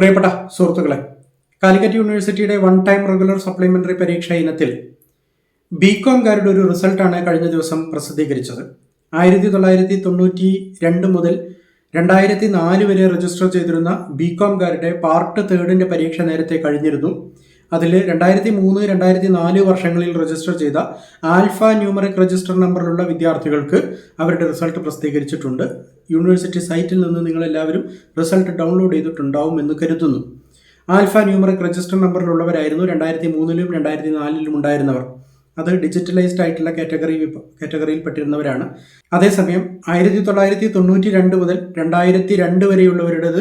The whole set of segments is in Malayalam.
പ്രിയപ്പെട്ട സുഹൃത്തുക്കളെ കാലിക്കറ്റ് യൂണിവേഴ്സിറ്റിയുടെ വൺ ടൈം റെഗുലർ സപ്ലിമെന്ററി പരീക്ഷ ഇനത്തിൽ ബി കോംകാരുടെ ഒരു റിസൾട്ടാണ് കഴിഞ്ഞ ദിവസം പ്രസിദ്ധീകരിച്ചത്. ആയിരത്തി തൊള്ളായിരത്തി തൊണ്ണൂറ്റി രണ്ട് മുതൽ രണ്ടായിരത്തി നാല് വരെ രജിസ്റ്റർ ചെയ്തിരുന്ന ബി കോംകാരുടെ പാർട്ട് തേർഡിന്റെ പരീക്ഷ നേരത്തെ കഴിഞ്ഞിരുന്നു. അതിൽ രണ്ടായിരത്തി മൂന്ന് രണ്ടായിരത്തി നാല് വർഷങ്ങളിൽ രജിസ്റ്റർ ചെയ്ത ആൽഫ ന്യൂമറിക് രജിസ്റ്റർ നമ്പറിലുള്ള വിദ്യാർത്ഥികൾക്ക് അവരുടെ റിസൾട്ട് പ്രസിദ്ധീകരിച്ചിട്ടുണ്ട്. യൂണിവേഴ്സിറ്റി സൈറ്റിൽ നിന്ന് നിങ്ങളെല്ലാവരും റിസൾട്ട് ഡൗൺലോഡ് ചെയ്തിട്ടുണ്ടാവും എന്ന് കരുതുന്നു. ആൽഫ ന്യൂമറിക് രജിസ്റ്റർ നമ്പറിലുള്ളവരായിരുന്നു രണ്ടായിരത്തി മൂന്നിലും രണ്ടായിരത്തി നാലിലും ഉണ്ടായിരുന്നവർ. അത് ഡിജിറ്റലൈസ്ഡ് ആയിട്ടുള്ള കാറ്റഗറി കാറ്റഗറിയിൽപ്പെട്ടിരുന്നവരാണ്. കാറ്റഗറിയിൽ പെട്ടിരുന്നവരാണ് അതേസമയം ആയിരത്തി തൊള്ളായിരത്തി തൊണ്ണൂറ്റി രണ്ട് മുതൽ രണ്ടായിരത്തി രണ്ട് വരെയുള്ളവരുടേത്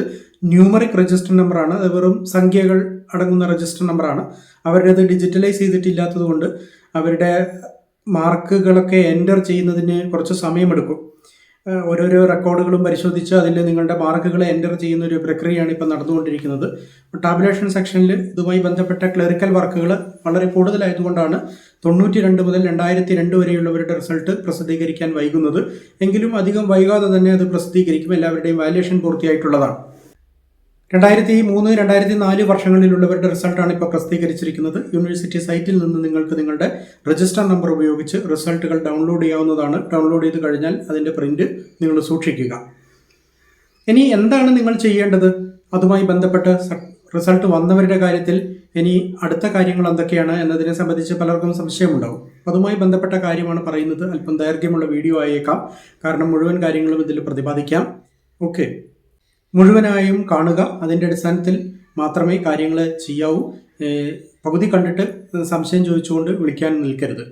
ന്യൂമറിക് രജിസ്റ്റർ നമ്പറാണ്. അത് വെറും സംഖ്യകൾ അടങ്ങുന്ന രജിസ്റ്റർ നമ്പറാണ്. അവരുടേത് ഡിജിറ്റലൈസ് ചെയ്തിട്ടില്ലാത്തത് കൊണ്ട് അവരുടെ മാർക്കുകളൊക്കെ എന്റർ ചെയ്യുന്നതിന് കുറച്ച് സമയമെടുക്കും. ഓരോരോ റെക്കോർഡുകളും പരിശോധിച്ച് അതിൽ നിങ്ങളുടെ മാർക്കുകളെ എന്റർ ചെയ്യുന്ന ഒരു പ്രക്രിയയാണ് ഇപ്പോൾ നടന്നുകൊണ്ടിരിക്കുന്നത്. ടാബുലേഷൻ സെക്ഷനിൽ ഇതുമായി ബന്ധപ്പെട്ട ക്ലറിക്കൽ വർക്കുകൾ വളരെ കൂടുതലായതുകൊണ്ടാണ് തൊണ്ണൂറ്റി രണ്ട് മുതൽ രണ്ടായിരത്തി രണ്ട് വരെയുള്ളവരുടെ റിസൾട്ട് പ്രസിദ്ധീകരിക്കാൻ വൈകുന്നത്. എങ്കിലും അധികം വൈകാതെ തന്നെ അത് പ്രസിദ്ധീകരിക്കും. എല്ലാവരുടെയും വാല്യുവേഷൻ പൂർത്തിയായിട്ടുള്ളതാണ്. രണ്ടായിരത്തി മൂന്ന് രണ്ടായിരത്തി നാല് വർഷങ്ങളിലുള്ളവരുടെ റിസൾട്ടാണ് ഇപ്പോൾ പ്രസിദ്ധീകരിച്ചിരിക്കുന്നത്. യൂണിവേഴ്സിറ്റി സൈറ്റിൽ നിന്ന് നിങ്ങൾക്ക് നിങ്ങളുടെ രജിസ്റ്റർ നമ്പർ ഉപയോഗിച്ച് റിസൾട്ടുകൾ ഡൗൺലോഡ് ചെയ്യാവുന്നതാണ്. ഡൗൺലോഡ് ചെയ്ത് കഴിഞ്ഞാൽ അതിന്റെ പ്രിന്റ് നിങ്ങൾ സൂക്ഷിക്കുക. ഇനി എന്താണ് നിങ്ങൾ ചെയ്യേണ്ടത്? അതുമായി ബന്ധപ്പെട്ട് റിസൾട്ട് വന്നവരുടെ കാര്യത്തിൽ ഇനി അടുത്ത കാര്യങ്ങൾ എന്തൊക്കെയാണ് എന്നതിനെ സംബന്ധിച്ച് പലർക്കും സംശയമുണ്ടാവും. അതുമായി ബന്ധപ്പെട്ട കാര്യമാണ് പറയുന്നത്. അല്പം ദൈർഘ്യമുള്ള വീഡിയോ ആയേക്കാം. കാരണം മുഴുവൻ കാര്യങ്ങളും ഇതിൽ പ്രതിപാദിക്കാം. ഓക്കെ. മുഴുവനായും കാണുക. അതിന്റെ അടിസ്ഥാനത്തിൽ മാത്രമേ കാര്യങ്ങൾ ചെയ്യാവൂ. പകുതി കണ്ടിട്ട് സംശയം ചോദിച്ചുകൊണ്ട് വിളിക്കാൻ നിൽക്കരുത്.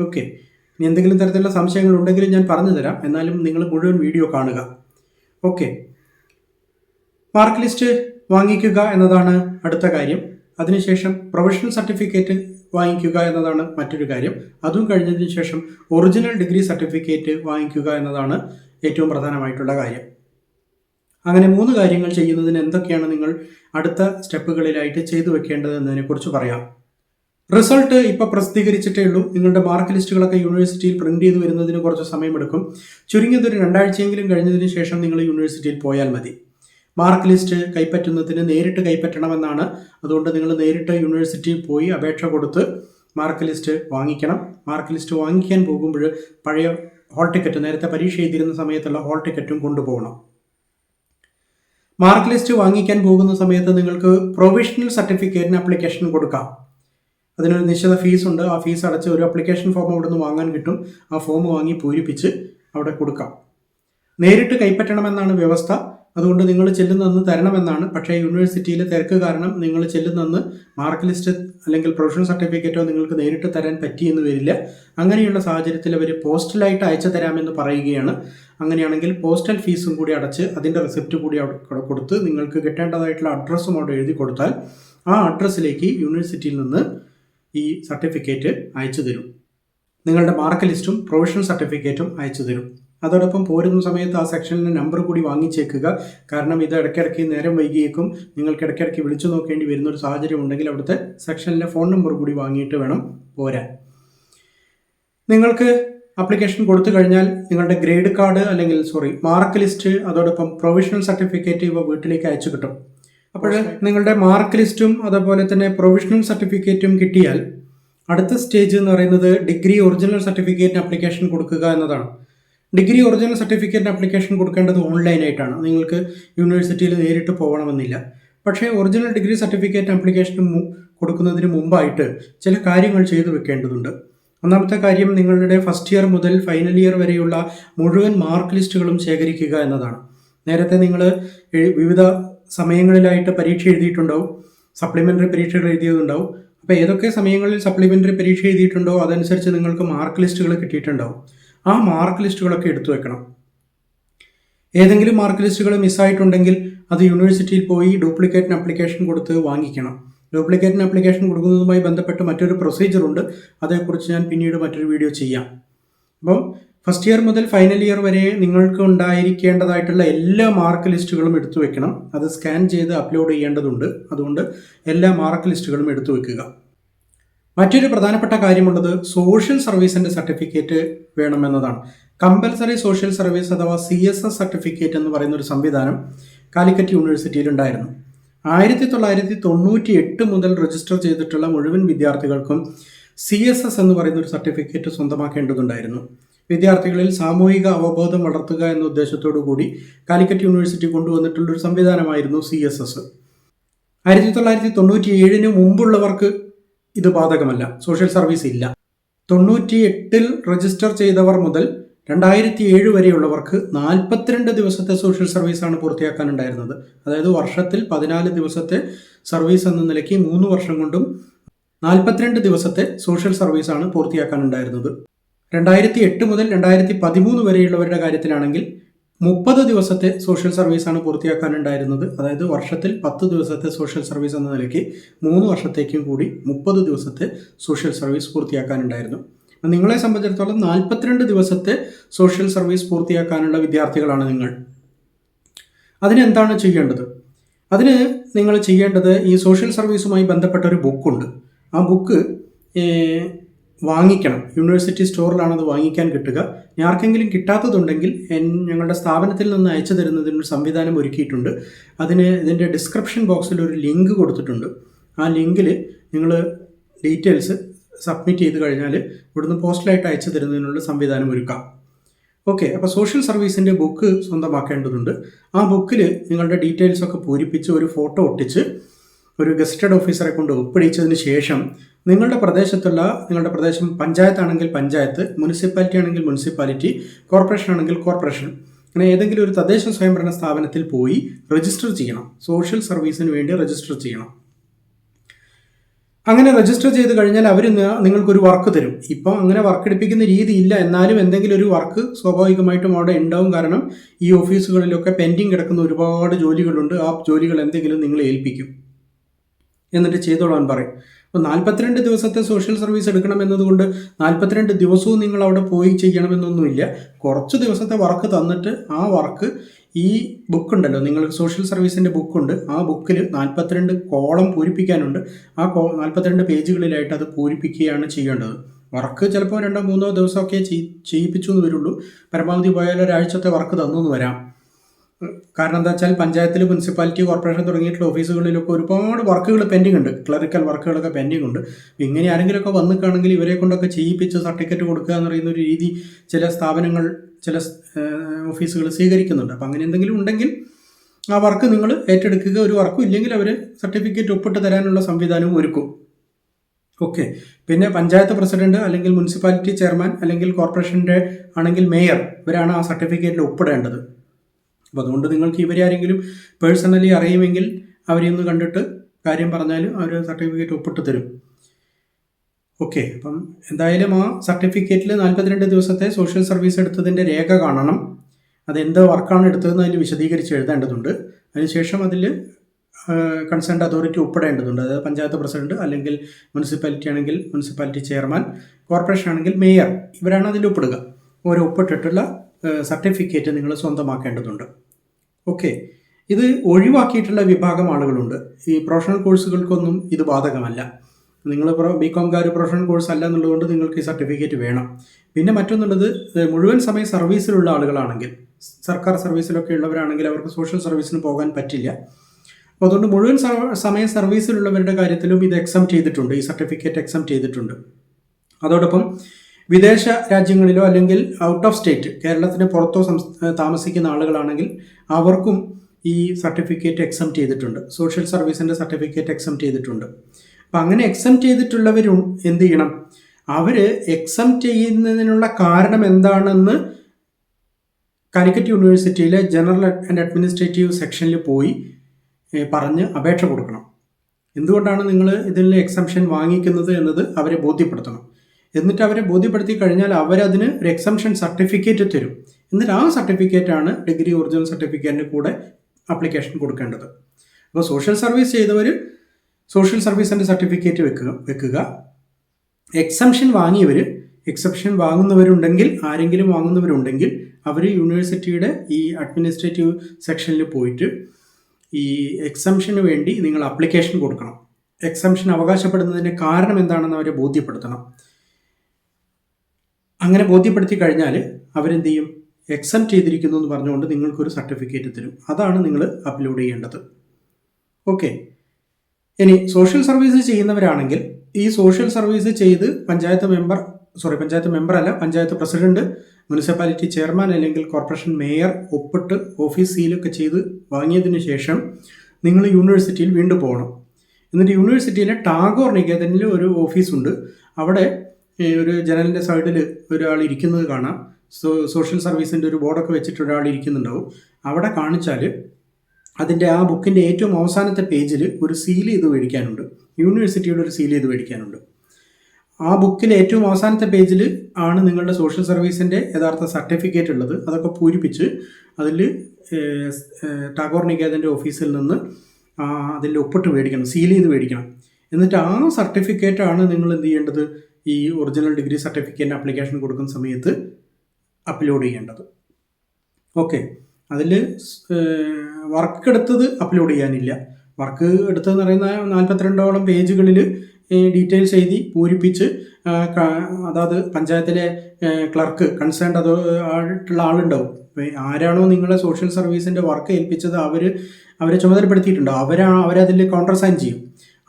ഓക്കെ. ഇനി എന്തെങ്കിലും തരത്തിലുള്ള സംശയങ്ങൾ ഉണ്ടെങ്കിലും ഞാൻ പറഞ്ഞു തരാം. എന്നാലും നിങ്ങൾ മുഴുവൻ വീഡിയോ കാണുക. ഓക്കെ. മാർക്ക് ലിസ്റ്റ് വാങ്ങിക്കുക എന്നതാണ് അടുത്ത കാര്യം. അതിനുശേഷം പ്രൊഫഷണൽ സർട്ടിഫിക്കറ്റ് വാങ്ങിക്കുക എന്നതാണ് മറ്റൊരു കാര്യം. അതും കഴിഞ്ഞതിന് ശേഷം ഒറിജിനൽ ഡിഗ്രി സർട്ടിഫിക്കറ്റ് വാങ്ങിക്കുക എന്നതാണ് ഏറ്റവും പ്രധാനമായിട്ടുള്ള കാര്യം. അങ്ങനെ മൂന്ന് കാര്യങ്ങൾ ചെയ്യുന്നതിന് എന്തൊക്കെയാണ് നിങ്ങൾ അടുത്ത സ്റ്റെപ്പുകളിലായിട്ട് ചെയ്തു വെക്കേണ്ടത് എന്നതിനെക്കുറിച്ച് പറയാം. റിസൾട്ട് ഇപ്പോൾ പ്രസിദ്ധീകരിച്ചിട്ടേ ഉള്ളൂ. നിങ്ങളുടെ മാർക്ക് ലിസ്റ്റുകളൊക്കെ യൂണിവേഴ്സിറ്റിയിൽ പ്രിന്റ് ചെയ്ത് വരുന്നതിന് കുറച്ച് സമയമെടുക്കും. ചുരുങ്ങിയത് ഒരു രണ്ടാഴ്ചയെങ്കിലും കഴിഞ്ഞതിന് ശേഷം നിങ്ങൾ യൂണിവേഴ്സിറ്റിയിൽ പോയാൽ മതി. മാർക്ക് ലിസ്റ്റ് കൈപ്പറ്റുന്നതിന് നേരിട്ട് കൈപ്പറ്റണമെന്നാണ്. അതുകൊണ്ട് നിങ്ങൾ നേരിട്ട് യൂണിവേഴ്സിറ്റിയിൽ പോയി അപേക്ഷ കൊടുത്ത് മാർക്ക് ലിസ്റ്റ് വാങ്ങിക്കണം. മാർക്ക് ലിസ്റ്റ് വാങ്ങിക്കാൻ പോകുമ്പോൾ പഴയ ഹോൾ ടിക്കറ്റ് നേരത്തെ പരീക്ഷ എഴുതിയിരുന്ന സമയത്തുള്ള ഹോൾ ടിക്കറ്റും കൊണ്ടുപോകണം. മാർക്ക് ലിസ്റ്റ് വാങ്ങിക്കാൻ പോകുന്ന സമയത്ത് നിങ്ങൾക്ക് പ്രൊവിഷണൽ സർട്ടിഫിക്കറ്റിന് അപ്ലിക്കേഷൻ കൊടുക്കാം. അതിനൊരു നിശ്ചിത ഫീസ് ഉണ്ട്. ആ ഫീസ് അടച്ച് ഒരു അപ്ലിക്കേഷൻ ഫോം അവിടെ നിന്ന് വാങ്ങാൻ കിട്ടും. ആ ഫോം വാങ്ങി പൂരിപ്പിച്ച് അവിടെ കൊടുക്കാം. നേരിട്ട് കൈപ്പറ്റണമെന്നാണ് വ്യവസ്ഥ. അതുകൊണ്ട് നിങ്ങൾ ചെല്ലുന്നതെന്ന് തരണമെന്നാണ്. പക്ഷേ യൂണിവേഴ്സിറ്റിയിലെ തിരക്ക് കാരണം നിങ്ങൾ ചെല്ലുന്നതെന്ന് മാർക്ക് ലിസ്റ്റ് അല്ലെങ്കിൽ പ്രൊഫഷണൽ സർട്ടിഫിക്കറ്റോ നിങ്ങൾക്ക് നേരിട്ട് തരാൻ പറ്റിയെന്ന് വരില്ല. അങ്ങനെയുള്ള സാഹചര്യത്തിൽ അവർ പോസ്റ്റലായിട്ട് അയച്ചു തരാമെന്ന് പറയുകയാണ്. അങ്ങനെയാണെങ്കിൽ പോസ്റ്റൽ ഫീസും കൂടി അടച്ച് അതിന്റെ റെസിപ്റ്റ് കൂടി കൊടുത്ത് നിങ്ങൾക്ക് കിട്ടേണ്ടതായിട്ടുള്ള അഡ്രസ്സും അവിടെ എഴുതി കൊടുത്താൽ ആ അഡ്രസ്സിലേക്ക് യൂണിവേഴ്സിറ്റിയിൽ നിന്ന് ഈ സർട്ടിഫിക്കറ്റ് അയച്ചു തരും. നിങ്ങളുടെ മാർക്ക് ലിസ്റ്റും പ്രൊവിഷണൽ സർട്ടിഫിക്കറ്റും അയച്ചു തരും. അതോടൊപ്പം പോരുന്ന സമയത്ത് ആ സെക്ഷനിലെ നമ്പർ കൂടി വാങ്ങിച്ചേക്കുക. കാരണം ഇത് ഇടയ്ക്കിടയ്ക്ക് നേരം വൈകിയേക്കും. നിങ്ങൾക്ക് ഇടയ്ക്കിടയ്ക്ക് വിളിച്ചു നോക്കേണ്ടി വരുന്ന ഒരു സാഹചര്യം ഉണ്ടെങ്കിൽ അവിടുത്തെ സെക്ഷനിലെ ഫോൺ നമ്പർ കൂടി വാങ്ങിയിട്ട് വേണം പോരാൻ. നിങ്ങൾക്ക് അപ്ലിക്കേഷൻ കൊടുത്തു കഴിഞ്ഞാൽ നിങ്ങളുടെ ഗ്രേഡ് കാർഡ് അല്ലെങ്കിൽ സോറി മാർക്ക് ലിസ്റ്റ് അതോടൊപ്പം പ്രൊവിഷണൽ സർട്ടിഫിക്കറ്റ് ഇവ വീട്ടിലേക്ക് അയച്ചു കിട്ടും. അപ്പോൾ നിങ്ങളുടെ മാർക്ക് ലിസ്റ്റും അതുപോലെ തന്നെ പ്രൊവിഷണൽ സർട്ടിഫിക്കറ്റും കിട്ടിയാൽ അടുത്ത സ്റ്റേജ് എന്ന് പറയുന്നത് ഡിഗ്രി ഒറിജിനൽ സർട്ടിഫിക്കറ്റിന് അപ്ലിക്കേഷൻ കൊടുക്കുക എന്നതാണ്. ഡിഗ്രി ഒറിജിനൽ സർട്ടിഫിക്കറ്റ് അപ്ലിക്കേഷൻ കൊടുക്കേണ്ടത് ഓൺലൈനായിട്ടാണ് നിങ്ങൾക്ക് യൂണിവേഴ്സിറ്റിയിൽ നേരിട്ട് പോകണമെന്നില്ല. പക്ഷേ ഒറിജിനൽ ഡിഗ്രി സർട്ടിഫിക്കറ്റ് അപ്ലിക്കേഷൻ കൊടുക്കുന്നതിന് മുമ്പായിട്ട് ചില കാര്യങ്ങൾ ചെയ്തു വെക്കേണ്ടതുണ്ട്. ഒന്നാമത്തെ കാര്യം നിങ്ങളുടെ ഫസ്റ്റ് ഇയർ മുതൽ ഫൈനൽ ഇയർ വരെയുള്ള മുഴുവൻ മാർക്ക് ലിസ്റ്റുകളും ശേഖരിക്കുക എന്നതാണ്. നേരത്തെ നിങ്ങൾ വിവിധ സമയങ്ങളിലായിട്ട് പരീക്ഷ എഴുതിയിട്ടുണ്ടാവും. സപ്ലിമെന്ററി പരീക്ഷകൾ എഴുതിയതുണ്ടാവും. അപ്പോൾ ഏതൊക്കെ സമയങ്ങളിൽ സപ്ലിമെന്ററി പരീക്ഷ എഴുതിയിട്ടുണ്ടോ അതനുസരിച്ച് നിങ്ങൾക്ക് മാർക്ക് ലിസ്റ്റുകൾ കിട്ടിയിട്ടുണ്ടാവും. ആ മാർക്ക് ലിസ്റ്റുകളൊക്കെ എടുത്തു വെക്കണം. ഏതെങ്കിലും മാർക്ക് ലിസ്റ്റുകൾ മിസ്സായിട്ടുണ്ടെങ്കിൽ അത് യൂണിവേഴ്സിറ്റിയിൽ പോയി ഡ്യൂപ്ലിക്കേറ്റിന് അപ്ലിക്കേഷൻ കൊടുത്ത് വാങ്ങിക്കണം. ഡ്യൂപ്ലിക്കേറ്റിന് അപ്ലിക്കേഷൻ കൊടുക്കുന്നതുമായി ബന്ധപ്പെട്ട് മറ്റൊരു പ്രൊസീജിയർ ഉണ്ട്. അതേക്കുറിച്ച് ഞാൻ പിന്നീട് മറ്റൊരു വീഡിയോ ചെയ്യാം. അപ്പം ഫസ്റ്റ് ഇയർ മുതൽ ഫൈനൽ ഇയർ വരെ നിങ്ങൾക്ക് ഉണ്ടായിരിക്കേണ്ടതായിട്ടുള്ള എല്ലാ മാർക്ക് ലിസ്റ്റുകളും എടുത്തു വെക്കണം. അത് സ്കാൻ ചെയ്ത് അപ്ലോഡ് ചെയ്യേണ്ടതുണ്ട്. അതുകൊണ്ട് എല്ലാ മാർക്ക് ലിസ്റ്റുകളും എടുത്തു വെക്കുക. മറ്റൊരു പ്രധാനപ്പെട്ട കാര്യമുള്ളത് സോഷ്യൽ സർവീസിന്റെ സർട്ടിഫിക്കറ്റ് വേണമെന്നതാണ്. കമ്പൽസറി സോഷ്യൽ സർവീസ് അഥവാ സി എസ് എസ് സർട്ടിഫിക്കറ്റ് എന്ന് പറയുന്ന ഒരു സംവിധാനം കാലിക്കറ്റ് യൂണിവേഴ്സിറ്റിയിൽ ഉണ്ടായിരുന്നു. ആയിരത്തി തൊള്ളായിരത്തി തൊണ്ണൂറ്റി എട്ട് മുതൽ രജിസ്റ്റർ ചെയ്തിട്ടുള്ള മുഴുവൻ വിദ്യാർത്ഥികൾക്കും സി എസ് എസ് എന്ന് പറയുന്ന ഒരു സർട്ടിഫിക്കറ്റ് സ്വന്തമാക്കേണ്ടതുണ്ടായിരുന്നു. വിദ്യാർത്ഥികളിൽ സാമൂഹിക അവബോധം വളർത്തുക എന്ന ഉദ്ദേശത്തോടു കൂടി കാലിക്കറ്റ് യൂണിവേഴ്സിറ്റി കൊണ്ടുവന്നിട്ടുള്ള ഒരു സംവിധാനമായിരുന്നു സി എസ് എസ് ആയിരത്തി തൊള്ളായിരത്തി തൊണ്ണൂറ്റി ഏഴിന് മുമ്പുള്ളവർക്ക് ഇത് ബാധകമല്ല. സോഷ്യൽ സർവീസ് ഇല്ല. തൊണ്ണൂറ്റി എട്ടിൽ രജിസ്റ്റർ ചെയ്തവർ മുതൽ രണ്ടായിരത്തി ഏഴ് വരെയുള്ളവർക്ക് നാൽപ്പത്തിരണ്ട് ദിവസത്തെ സോഷ്യൽ സർവീസാണ് പൂർത്തിയാക്കാനുണ്ടായിരുന്നത്. അതായത് വർഷത്തിൽ പതിനാല് ദിവസത്തെ സർവീസ് എന്ന നിലയ്ക്ക് മൂന്ന് വർഷം കൊണ്ടും നാൽപ്പത്തിരണ്ട് ദിവസത്തെ സോഷ്യൽ സർവീസാണ് പൂർത്തിയാക്കാനുണ്ടായിരുന്നത്. രണ്ടായിരത്തി എട്ട് മുതൽ രണ്ടായിരത്തി പതിമൂന്ന് വരെയുള്ളവരുടെ കാര്യത്തിലാണെങ്കിൽ മുപ്പത് ദിവസത്തെ സോഷ്യൽ സർവീസ് സർവീസാണ് പൂർത്തിയാക്കാനുണ്ടായിരുന്നത്. അതായത് വർഷത്തിൽ പത്ത് ദിവസത്തെ സോഷ്യൽ സർവീസ് എന്ന നിലയ്ക്ക് മൂന്ന് വർഷത്തേക്കും കൂടി മുപ്പത് ദിവസത്തെ സോഷ്യൽ സർവീസ് പൂർത്തിയാക്കാനുണ്ടായിരുന്നു. നിങ്ങളെ സംബന്ധിച്ചിടത്തോളം നാൽപ്പത്തിരണ്ട് ദിവസത്തെ സോഷ്യൽ സർവീസ് പൂർത്തിയാക്കാനുള്ള വിദ്യാർത്ഥികളാണ് നിങ്ങൾ. അതിനെന്താണ് ചെയ്യേണ്ടത്? അതിന് നിങ്ങൾ ചെയ്യേണ്ടത് ഈ സോഷ്യൽ സർവീസുമായി ബന്ധപ്പെട്ട ഒരു ബുക്കുണ്ട് ആ ബുക്ക് വാങ്ങിക്കണം. യൂണിവേഴ്സിറ്റി സ്റ്റോറിലാണ് അത് വാങ്ങിക്കാൻ കിട്ടുക. ഇനി ആർക്കെങ്കിലും കിട്ടാത്തതുണ്ടെങ്കിൽ ഞങ്ങളുടെ സ്ഥാപനത്തിൽ നിന്ന് അയച്ചു തരുന്നതിനൊരു സംവിധാനം ഒരുക്കിയിട്ടുണ്ട്. അതിന് ഇതിന്റെ ഡിസ്ക്രിപ്ഷൻ ബോക്സിൽ ഒരു ലിങ്ക് കൊടുത്തിട്ടുണ്ട്. ആ ലിങ്കിൽ നിങ്ങൾ ഡീറ്റെയിൽസ് സബ്മിറ്റ് ചെയ്ത് കഴിഞ്ഞാൽ ഇവിടുന്ന് പോസ്റ്റലായിട്ട് അയച്ചു തരുന്നതിനുള്ള സംവിധാനം ഒരുക്കാം. ഓക്കെ അപ്പോൾ സോഷ്യൽ സർവീസിന്റെ ബുക്ക് സ്വന്തമാക്കേണ്ടതുണ്ട്. ആ ബുക്കിൽ നിങ്ങളുടെ ഡീറ്റെയിൽസ് ഒക്കെ പൂരിപ്പിച്ച് ഒരു ഫോട്ടോ ഒട്ടിച്ച് ഒരു ഗസ്റ്റഡ് ഓഫീസറെ കൊണ്ട് ഒപ്പിടിച്ചതിന് ശേഷം നിങ്ങളുടെ പ്രദേശത്തുള്ള നിങ്ങളുടെ പ്രദേശം പഞ്ചായത്താണെങ്കിൽ പഞ്ചായത്ത് മുനിസിപ്പാലിറ്റി ആണെങ്കിൽ മുനിസിപ്പാലിറ്റി കോർപ്പറേഷൻ ആണെങ്കിൽ കോർപ്പറേഷൻ. അങ്ങനെ ഏതെങ്കിലും ഒരു തദ്ദേശ സ്വയംഭരണ സ്ഥാപനത്തിൽ പോയി രജിസ്റ്റർ ചെയ്യണം. സോഷ്യൽ സർവീസിന് വേണ്ടി രജിസ്റ്റർ ചെയ്യണം. അങ്ങനെ രജിസ്റ്റർ ചെയ്ത് കഴിഞ്ഞാൽ അവർ നിങ്ങൾക്കൊരു വർക്ക് തരും. ഇപ്പം അങ്ങനെ വർക്ക് എടുപ്പിക്കുന്ന രീതിയില്ല എന്നാലും എന്തെങ്കിലും ഒരു വർക്ക് സ്വാഭാവികമായിട്ടും അവിടെ ഉണ്ടാവും. കാരണം ഈ ഓഫീസുകളിലൊക്കെ പെൻഡിങ് കിടക്കുന്ന ഒരുപാട് ജോലികളുണ്ട്. ആ ജോലികൾ എന്തെങ്കിലും നിങ്ങൾ ഏൽപ്പിക്കും. എന്നിട്ട് ചെയ്തോളാൻ പറയും. അപ്പോൾ നാൽപ്പത്തിരണ്ട് ദിവസത്തെ സോഷ്യൽ സർവീസ് എടുക്കണം എന്നതുകൊണ്ട് നാൽപ്പത്തിരണ്ട് ദിവസവും നിങ്ങൾ അവിടെ പോയി ചെയ്യണമെന്നൊന്നുമില്ല. കുറച്ച് ദിവസത്തെ വർക്ക് തന്നിട്ട് ആ വർക്ക് ഈ ബുക്ക് ഉണ്ടല്ലോ നിങ്ങൾക്ക് സോഷ്യൽ സർവീസിന്റെ ബുക്കുണ്ട് ആ ബുക്കിൽ നാൽപ്പത്തിരണ്ട് കോളം പൂരിപ്പിക്കാനുണ്ട്. ആ കോ നാൽപ്പത്തിരണ്ട് പേജുകളിലായിട്ട് അത് പൂരിപ്പിക്കുകയാണ് ചെയ്യേണ്ടത്. വർക്ക് ചിലപ്പോൾ രണ്ടോ മൂന്നോ ദിവസമൊക്കെ ചെയ്- ചെയ്യിപ്പിച്ചു എന്ന് വരുള്ളൂ. പരമാവധി പോയാൽ ഒരാഴ്ചത്തെ വർക്ക് തന്നു എന്ന് വരാം. കാരണം എന്താ വെച്ചാൽ പഞ്ചായത്തിൽ മുനിസിപ്പാലിറ്റി കോർപ്പറേഷൻ തുടങ്ങിയിട്ടുള്ള ഓഫീസുകളിലൊക്കെ ഒരുപാട് വർക്കുകൾ പെൻഡിങ് ഉണ്ട് ക്ലറിക്കൽ വർക്കുകളൊക്കെ പെൻഡിങ് ഉണ്ട് ഇങ്ങനെ ആരെങ്കിലുമൊക്കെ വന്നിക്കുകയാണെങ്കിൽ ഇവരെ കൊണ്ടൊക്കെ ചെയ്യിപ്പിച്ച് സർട്ടിഫിക്കറ്റ് കൊടുക്കുക എന്ന് പറയുന്ന ഒരു രീതി ചില സ്ഥാപനങ്ങൾ ചില ഓഫീസുകൾ സ്വീകരിക്കുന്നുണ്ട്. അപ്പം അങ്ങനെ എന്തെങ്കിലും ഉണ്ടെങ്കിൽ ആ വർക്ക് നിങ്ങൾ ഏറ്റെടുക്കുക. ഒരു വർക്കും ഇല്ലെങ്കിൽ അവർ സർട്ടിഫിക്കറ്റ് ഒപ്പിട്ട് തരാനുള്ള സംവിധാനവും ഒരുക്കും. ഓക്കെ. പിന്നെ പഞ്ചായത്ത് പ്രസിഡന്റ് അല്ലെങ്കിൽ മുനിസിപ്പാലിറ്റി ചെയർമാൻ അല്ലെങ്കിൽ കോർപ്പറേഷന്റെ ആണെങ്കിൽ മേയർ ഇവരാണ് ആ സർട്ടിഫിക്കറ്റിൽ ഒപ്പിടേണ്ടത്. അപ്പോൾ അതുകൊണ്ട് നിങ്ങൾക്ക് ഇവരെ ആരെങ്കിലും പേഴ്സണലി അറിയുമെങ്കിൽ അവരെ ഒന്ന് കണ്ടിട്ട് കാര്യം പറഞ്ഞാൽ അവർ സർട്ടിഫിക്കറ്റ് ഒപ്പിട്ട് തരും. ഓക്കെ അപ്പം എന്തായാലും ആ സർട്ടിഫിക്കറ്റിൽ നാൽപ്പത്തിരണ്ട് ദിവസത്തെ സോഷ്യൽ സർവീസ് എടുത്തതിന്റെ രേഖ കാണണം. അതെന്ത് വർക്കാണ് എടുത്തതെന്ന് അതിൽ വിശദീകരിച്ച് എഴുതേണ്ടതുണ്ട്. അതിനുശേഷം അതിൽ കൺസേൺഡ് അതോറിറ്റി ഒപ്പിടേണ്ടതുണ്ട്. അതായത് പഞ്ചായത്ത് പ്രസിഡന്റ് അല്ലെങ്കിൽ മുനിസിപ്പാലിറ്റി ആണെങ്കിൽ മുനിസിപ്പാലിറ്റി ചെയർമാൻ കോർപ്പറേഷൻ ആണെങ്കിൽ മേയർ ഇവരാണ് അതിൽ ഒപ്പിടുക. ഓരോ ഒപ്പിട്ടിട്ടുള്ള സർട്ടിഫിക്കറ്റ് നിങ്ങൾ സ്വന്തമാക്കേണ്ടതുണ്ട്. ഓക്കെ. ഇത് ഒഴിവാക്കിയിട്ടുള്ള വിഭാഗം ആളുകളുണ്ട്. ഈ പ്രൊഫഷണൽ കോഴ്സുകൾക്കൊന്നും ഇത് ബാധകമല്ല. നിങ്ങൾ ബി കോംകാർ പ്രൊഫഷണൽ കോഴ്സ് അല്ല എന്നുള്ളതുകൊണ്ട് നിങ്ങൾക്ക് ഈ സർട്ടിഫിക്കറ്റ് വേണം. പിന്നെ മറ്റൊന്നുള്ളത് മുഴുവൻ സമയം സർവീസിലുള്ള ആളുകളാണെങ്കിൽ സർക്കാർ സർവീസിലൊക്കെ ഉള്ളവരാണെങ്കിൽ അവർക്ക് സോഷ്യൽ സർവീസിന് പോകാൻ പറ്റില്ല. അപ്പോൾ അതുകൊണ്ട് മുഴുവൻ സമയ സർവീസിലുള്ളവരുടെ കാര്യത്തിലും ഇത് എക്സം ചെയ്തിട്ടുണ്ട്. ഈ സർട്ടിഫിക്കറ്റ് എക്സം ചെയ്തിട്ടുണ്ട്. അതോടൊപ്പം വിദേശ രാജ്യങ്ങളിലോ അല്ലെങ്കിൽ ഔട്ട് ഓഫ് സ്റ്റേറ്റ് കേരളത്തിന് പുറത്തോ താമസിക്കുന്ന ആളുകളാണെങ്കിൽ അവർക്കും ഈ സർട്ടിഫിക്കറ്റ് എക്സം ചെയ്തിട്ടുണ്ട്. സോഷ്യൽ സർവീസിന്റെ സർട്ടിഫിക്കറ്റ് എക്സം ചെയ്തിട്ടുണ്ട്. അപ്പം അങ്ങനെ എക്സം ചെയ്തിട്ടുള്ളവരും എന്ത് ചെയ്യണം? അവർ എക്സം ചെയ്യുന്നതിനുള്ള കാരണം എന്താണെന്ന് കാലിക്കറ്റ് യൂണിവേഴ്സിറ്റിയിലെ ജനറൽ ആൻഡ് അഡ്മിനിസ്ട്രേറ്റീവ് സെക്ഷനിൽ പോയി പറഞ്ഞ് അപേക്ഷ കൊടുക്കണം. എന്തുകൊണ്ടാണ് നിങ്ങൾ ഇതിൽ എക്സംഷൻ വാങ്ങിക്കുന്നത് എന്നത് അവരെ ബോധ്യപ്പെടുത്തണം. എന്നിട്ട് അവരെ ബോധ്യപ്പെടുത്തി കഴിഞ്ഞാൽ അവരതിന് ഒരു എക്സംഷൻ സർട്ടിഫിക്കറ്റ് തരും. എന്നിട്ട് ആ സർട്ടിഫിക്കറ്റാണ് ഡിഗ്രി ഒറിജിനൽ സർട്ടിഫിക്കറ്റിന് കൂടെ അപ്ലിക്കേഷൻ കൊടുക്കേണ്ടത്. അപ്പോൾ സോഷ്യൽ സർവീസ് ചെയ്തവർ സോഷ്യൽ സർവീസിന്റെ സർട്ടിഫിക്കറ്റ് വെക്കുക വെക്കുക. എക്സംഷൻ വാങ്ങിയവർ എക്സംഷൻ വാങ്ങുന്നവരുണ്ടെങ്കിൽ ആരെങ്കിലും വാങ്ങുന്നവരുണ്ടെങ്കിൽ അവർ യൂണിവേഴ്സിറ്റിയുടെ ഈ അഡ്മിനിസ്ട്രേറ്റീവ് സെക്ഷനിൽ പോയിട്ട് ഈ എക്സംഷന് വേണ്ടി നിങ്ങൾ അപ്ലിക്കേഷൻ കൊടുക്കണം. എക്സംഷൻ അവകാശപ്പെടുന്നതിന്റെ കാരണം എന്താണെന്ന് അവരെ ബോധ്യപ്പെടുത്തണം. അങ്ങനെ ബോധ്യപ്പെടുത്തി കഴിഞ്ഞാൽ അവരെന്ത് ചെയ്യും? എക്സെപ്റ്റ് ചെയ്തിരിക്കുന്നു എന്ന് പറഞ്ഞുകൊണ്ട് നിങ്ങൾക്കൊരു സർട്ടിഫിക്കറ്റ് തരും. അതാണ് നിങ്ങൾ അപ്ലോഡ് ചെയ്യേണ്ടത്. ഓക്കെ ഇനി സോഷ്യൽ സർവീസ് ചെയ്യുന്നവരാണെങ്കിൽ ഈ സോഷ്യൽ സർവീസ് ചെയ്ത് panchayat member sorry panchayat member അല്ല പഞ്ചായത്ത് പ്രസിഡന്റ് മുനിസിപ്പാലിറ്റി ചെയർമാൻ അല്ലെങ്കിൽ കോർപ്പറേഷൻ മേയർ ഒപ്പിട്ട് ഓഫീസ് സീലൊക്കെ ചെയ്ത് വാങ്ങിയതിന് ശേഷം നിങ്ങൾ യൂണിവേഴ്സിറ്റിയിൽ വീണ്ടും പോകണം. എന്നിട്ട് യൂണിവേഴ്സിറ്റിയിലെ ടാഗോർ നികേതനിൽ ഒരു ഓഫീസുണ്ട് അവിടെ ഒരു ജനലിന്റെ സൈഡിൽ ഒരാൾ ഇരിക്കുന്നത് കാണാം. സോ സോഷ്യൽ സർവീസിന്റെ ഒരു ബോർഡൊക്കെ വെച്ചിട്ട് ഒരാൾ ഇരിക്കുന്നുണ്ടാവും. അവിടെ കാണിച്ചാൽ അതിന്റെ ആ ബുക്കിന്റെ ഏറ്റവും അവസാനത്തെ പേജിൽ ഒരു സീൽ ചെയ്ത് മേടിക്കാനുണ്ട്. യൂണിവേഴ്സിറ്റിയുടെ ഒരു സീൽ ചെയ്ത് മേടിക്കാനുണ്ട്. ആ ബുക്കിൽ ഏറ്റവും അവസാനത്തെ പേജിൽ ആണ് നിങ്ങളുടെ സോഷ്യൽ സർവീസിന്റെ യഥാർത്ഥ സർട്ടിഫിക്കറ്റ് ഉള്ളത്. അതൊക്കെ പൂരിപ്പിച്ച് അതിൽ ടാഗോർ നികേതന്റെ ഓഫീസിൽ നിന്ന് അതിൽ ഒപ്പിട്ട് മേടിക്കണം സീൽ ചെയ്ത് മേടിക്കണം. എന്നിട്ട് ആ സർട്ടിഫിക്കറ്റാണ് നിങ്ങൾ എന്ത് ചെയ്യേണ്ടത്? ഈ ഒറിജിനൽ ഡിഗ്രി സർട്ടിഫിക്കറ്റ് ആപ്ലിക്കേഷൻ കൊടുക്കുന്ന സമയത്ത് അപ്ലോഡ് ചെയ്യേണ്ടത്. ഓക്കെ അതിൽ വർക്ക് എടുത്തത് അപ്ലോഡ് ചെയ്യാനില്ല. വർക്ക് എടുത്തതെന്ന് പറയുന്ന നാൽപ്പത്തിരണ്ടോളം പേജുകളിൽ ഡീറ്റെയിൽസ് എഴുതി പൂരിപ്പിച്ച് അതായത് പഞ്ചായത്തിലെ ക്ലർക്ക് കൺസേൺഡ് അത് ആയിട്ടുള്ള ആളുണ്ടാവും. ആരാണോ നിങ്ങളെ സോഷ്യൽ സർവീസിന്റെ വർക്ക് ഏൽപ്പിച്ചത് അവർ അവരെ ചുമതലപ്പെടുത്തിയിട്ടുണ്ടോ. അവരാ അവരതിൽ കോൺട്രസൈൻ സൈൻ ചെയ്യും.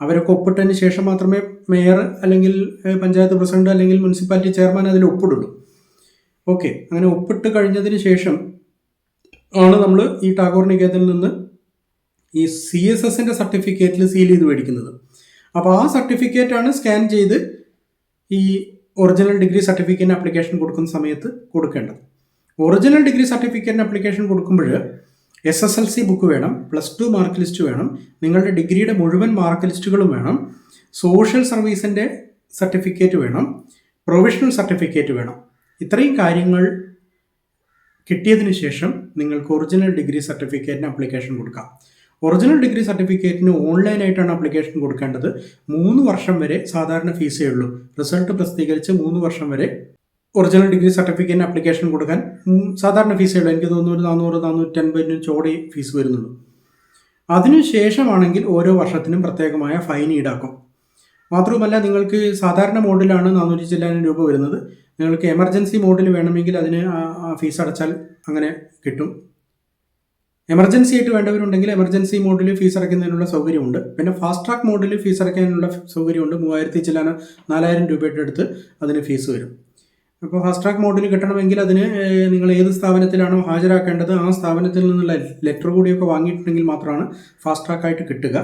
അവരൊക്കെ ഒപ്പിട്ടതിന് ശേഷം മാത്രമേ മേയർ അല്ലെങ്കിൽ പഞ്ചായത്ത് പ്രസിഡന്റ് അല്ലെങ്കിൽ മുനിസിപ്പാലിറ്റി ചെയർമാൻ അതിൽ ഒപ്പിടുള്ളൂ. ഓക്കെ. അങ്ങനെ ഒപ്പിട്ട് കഴിഞ്ഞതിന് ശേഷം ആണ് നമ്മൾ ഈ ടാഗോർ നികേതനിൽ നിന്ന് ഈ സി എസ് എസിന്റെ സർട്ടിഫിക്കറ്റിൽ സീൽ ചെയ്ത് മേടിക്കുന്നത്. അപ്പോൾ ആ സർട്ടിഫിക്കറ്റാണ് സ്കാൻ ചെയ്ത് ഈ ഒറിജിനൽ ഡിഗ്രി സർട്ടിഫിക്കറ്റിന് ആപ്ലിക്കേഷൻ കൊടുക്കുന്ന സമയത്ത് കൊടുക്കേണ്ടത്. ഒറിജിനൽ ഡിഗ്രി സർട്ടിഫിക്കറ്റിന് ആപ്ലിക്കേഷൻ കൊടുക്കുമ്പോൾ S S L C book വേണം പ്ലസ് ടു മാർക്ക് ലിസ്റ്റ് വേണം നിങ്ങളുടെ ഡിഗ്രിയുടെ മുഴുവൻ മാർക്ക് ലിസ്റ്റുകളും വേണം സോഷ്യൽ സർവീസിന്റെ സർട്ടിഫിക്കറ്റ് വേണം പ്രൊവിഷണൽ സർട്ടിഫിക്കറ്റ് വേണം. ഇത്രയും കാര്യങ്ങൾ കിട്ടിയതിന് ശേഷം നിങ്ങൾക്ക് ഒറിജിനൽ ഡിഗ്രി സർട്ടിഫിക്കറ്റിന് അപ്ലിക്കേഷൻ കൊടുക്കാം. ഒറിജിനൽ ഡിഗ്രി സർട്ടിഫിക്കറ്റിന് ഓൺലൈനായിട്ടാണ് അപ്ലിക്കേഷൻ കൊടുക്കേണ്ടത്. മൂന്ന് വർഷം വരെ സാധാരണ ഫീസേ ഉള്ളൂ. റിസൾട്ട് പ്രസിദ്ധീകരിച്ച് മൂന്ന് വർഷം വരെ ഒറിജിനൽ ഡിഗ്രി സർട്ടിഫിക്കറ്റിന് അപ്ലിക്കേഷൻ കൊടുക്കാൻ സാധാരണ ഫീസേ ഉള്ളൂ. എനിക്ക് തോന്നുന്നു ഒരു നാനൂറ് നാനൂറ്റൻപതിനും ചോടെ ഫീസ് വരുന്നുള്ളൂ. അതിനുശേഷമാണെങ്കിൽ ഓരോ വർഷത്തിനും പ്രത്യേകമായ ഫൈൻ ഈടാക്കും. മാത്രവുമല്ല നിങ്ങൾക്ക് സാധാരണ മോഡിലാണ് നാനൂറ്റി ചില്ലാനും രൂപ വരുന്നത്. നിങ്ങൾക്ക് എമർജൻസി മോഡിൽ വേണമെങ്കിൽ അതിന് ആ ഫീസ് അടച്ചാൽ അങ്ങനെ കിട്ടും. എമർജൻസി ആയിട്ട് വേണ്ടവരുണ്ടെങ്കിൽ എമർജൻസി മോഡിൽ ഫീസ് അടയ്ക്കുന്നതിനുള്ള സൗകര്യമുണ്ട്. പിന്നെ ഫാസ്റ്റ് ട്രാക്ക് മോഡിൽ ഫീസ് അടയ്ക്കാനുള്ള സൗകര്യമുണ്ട്. മൂവായിരത്തി ചില്ലാന നാലായിരം രൂപയുടെ അടുത്ത് അതിന് ഫീസ് വരും. അപ്പോൾ ഫാസ്റ്റ് ട്രാക്ക് മോഡിൽ കിട്ടണമെങ്കിൽ അതിന് നിങ്ങൾ ഏത് സ്ഥാപനത്തിലാണോ ഹാജരാക്കേണ്ടത് ആ സ്ഥാപനത്തിൽ നിന്നുള്ള ലെറ്റർ കൂടിയൊക്കെ വാങ്ങിയിട്ടുണ്ടെങ്കിൽ മാത്രമാണ് ഫാസ്റ്റ് ട്രാക്കായിട്ട് കിട്ടുക.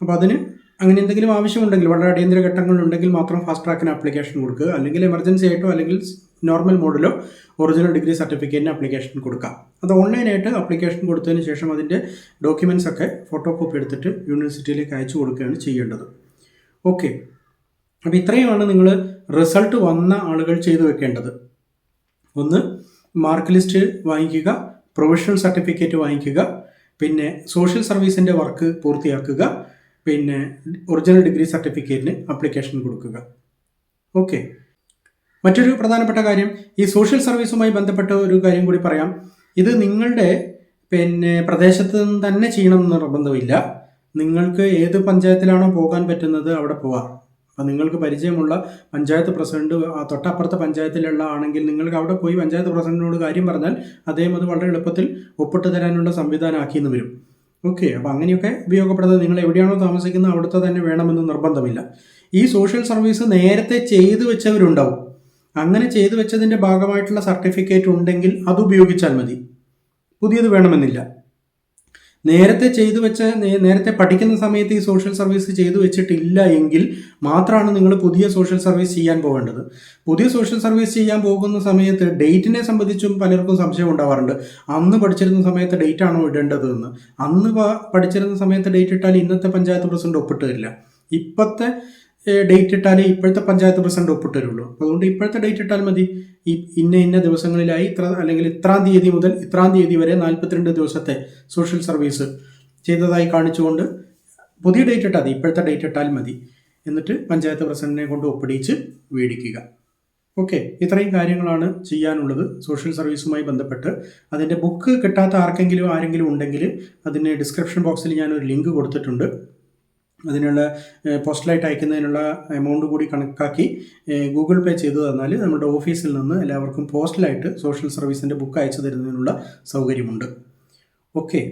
അപ്പോൾ അതിന് അങ്ങനെ എന്തെങ്കിലും ആവശ്യമുണ്ടെങ്കിൽ വളരെ അടിയന്തര ഘട്ടങ്ങളുണ്ടെങ്കിൽ മാത്രം ഫാസ്റ്റ് ട്രാക്കിന് ആപ്ലിക്കേഷൻ കൊടുക്കുക. അല്ലെങ്കിൽ എമർജൻസി ആയിട്ടോ അല്ലെങ്കിൽ നോർമൽ മോഡിലോ ഒറിജിനൽ ഡിഗ്രി സർട്ടിഫിക്കറ്റിന് ആപ്ലിക്കേഷൻ കൊടുക്കാം അത് ഓൺലൈനായിട്ട് ആപ്ലിക്കേഷൻ കൊടുത്തതിന് ശേഷം അതിന്റെ ഡോക്യുമെന്റ്സ് ഒക്കെ ഫോട്ടോ കോപ്പി എടുത്തിട്ട് യൂണിവേഴ്സിറ്റിയിലേക്ക് അയച്ചു കൊടുക്കുകയാണ് ചെയ്യേണ്ടത്. ഓക്കെ അപ്പോൾ ഇത്രയുമാണ് നിങ്ങൾ റിസൾട്ട് വന്ന ആളുകൾ ചെയ്തു വെക്കേണ്ടത്. ഒന്ന് മാർക്ക് ലിസ്റ്റ് വാങ്ങിക്കുക പ്രൊഫഷണൽ സർട്ടിഫിക്കറ്റ് വാങ്ങിക്കുക പിന്നെ സോഷ്യൽ സർവീസിന്റെ വർക്ക് പൂർത്തിയാക്കുക പിന്നെ ഒറിജിനൽ ഡിഗ്രി സർട്ടിഫിക്കറ്റിന് അപ്ലിക്കേഷൻ കൊടുക്കുക. ഓക്കെ മറ്റൊരു പ്രധാനപ്പെട്ട കാര്യം ഈ സോഷ്യൽ സർവീസുമായി ബന്ധപ്പെട്ട ഒരു കാര്യം കൂടി പറയാം. ഇത് നിങ്ങളുടെ പിന്നെ പ്രദേശത്ത് നിന്ന് തന്നെ ചെയ്യണം എന്ന് നിർബന്ധമില്ല. നിങ്ങൾക്ക് ഏത് പഞ്ചായത്തിലാണോ പോകാൻ പറ്റുന്നത് അവിടെ പോവാം. അപ്പം നിങ്ങൾക്ക് പരിചയമുള്ള പഞ്ചായത്ത് പ്രസിഡന്റ് തൊട്ടപ്പുറത്തെ പഞ്ചായത്തിലുള്ള ആണെങ്കിൽ നിങ്ങൾക്ക് അവിടെ പോയി പഞ്ചായത്ത് പ്രസിഡന്റിനോട് കാര്യം പറഞ്ഞാൽ അദ്ദേഹം അത് വളരെ എളുപ്പത്തിൽ ഒപ്പിട്ട് തരാനുള്ള സംവിധാനം ആക്കിയെന്ന് വരും. ഓക്കെ അപ്പോൾ അങ്ങനെയൊക്കെ ഉപയോഗപ്പെടുന്നത് നിങ്ങൾ എവിടെയാണോ താമസിക്കുന്നത് അവിടുത്തെ തന്നെ വേണമെന്ന് നിർബന്ധമില്ല. ഈ സോഷ്യൽ സർവീസ് നേരത്തെ ചെയ്തു വെച്ചവരുണ്ടാവും. അങ്ങനെ ചെയ്തു വെച്ചതിന്റെ ഭാഗമായിട്ടുള്ള സർട്ടിഫിക്കറ്റ് ഉണ്ടെങ്കിൽ അത് ഉപയോഗിച്ചാൽ മതി. പുതിയത് വേണമെന്നില്ല. നേരത്തെ ചെയ്തു വെച്ച നേരത്തെ പഠിക്കുന്ന സമയത്ത് ഈ സോഷ്യൽ സർവീസ് ചെയ്തു വെച്ചിട്ടില്ല എങ്കിൽ മാത്രമാണ് നിങ്ങൾ പുതിയ സോഷ്യൽ സർവീസ് ചെയ്യാൻ പോകേണ്ടത്. പുതിയ സോഷ്യൽ സർവീസ് ചെയ്യാൻ പോകുന്ന സമയത്ത് ഡേറ്റിനെ സംബന്ധിച്ചും പലർക്കും സംശയം ഉണ്ടാവാറുണ്ട്. അന്ന് പഠിച്ചിരുന്ന സമയത്ത് ഡേറ്റ് ആണോ ഇടേണ്ടത് എന്ന് അന്ന് പഠിച്ചിരുന്ന സമയത്ത് ഡേറ്റ് ഇട്ടാൽ ഇന്നത്തെ പഞ്ചായത്ത് പ്രസിഡന്റ് ഒപ്പിട്ട് തരില്ല ഇപ്പോഴത്തെ ഡേറ്റ് ഇട്ടാലേ ഇപ്പോഴത്തെ പഞ്ചായത്ത് പ്രസിഡന്റ് ഒപ്പിട്ട് തരുള്ളൂ അപ്പോൾ അതുകൊണ്ട് ഇപ്പോഴത്തെ ഡേറ്റ് ഇട്ടാൽ മതി. ഈ ഇന്ന ഇന്ന ദിവസങ്ങളിലായി ഇത്ര അല്ലെങ്കിൽ ഇത്രാം തീയതി മുതൽ ഇത്രാം തീയതി വരെ നാൽപ്പത്തിരണ്ട് ദിവസത്തെ സോഷ്യൽ സർവീസ് ചെയ്തതായി കാണിച്ചുകൊണ്ട് പുതിയ ഡേറ്റ് ഇട്ടാൽ മതി. ഇപ്പോഴത്തെ ഡേറ്റ് ഇട്ടാൽ മതി. എന്നിട്ട് പഞ്ചായത്ത് പ്രസിഡന്റിനെ കൊണ്ട് ഒപ്പിടിച്ച് മേടിക്കുക ഓക്കെ ഇത്രയും കാര്യങ്ങളാണ് ചെയ്യാനുള്ളത്. സോഷ്യൽ സർവീസുമായി ബന്ധപ്പെട്ട്. അതിന്റെ ബുക്ക് കിട്ടാത്ത ആർക്കെങ്കിലും ആരെങ്കിലും ഉണ്ടെങ്കിൽ അതിന് ഡിസ്ക്രിപ്ഷൻ ബോക്സിൽ ഞാനൊരു ലിങ്ക് കൊടുത്തിട്ടുണ്ട്. അതിനുള്ള പോസ്റ്റലായിട്ട് അയക്കുന്നതിനുള്ള എമൗണ്ട് കൂടി കണക്കാക്കി ഗൂഗിൾ പേ ചെയ്തു തന്നാൽ നമ്മുടെ ഓഫീസിൽ നിന്ന് എല്ലാവർക്കും പോസ്റ്റലായിട്ട് സോഷ്യൽ സർവീസിന്റെ ബുക്ക് അയച്ചു തരുന്നതിനുള്ള സൗകര്യമുണ്ട്. ഓക്കെ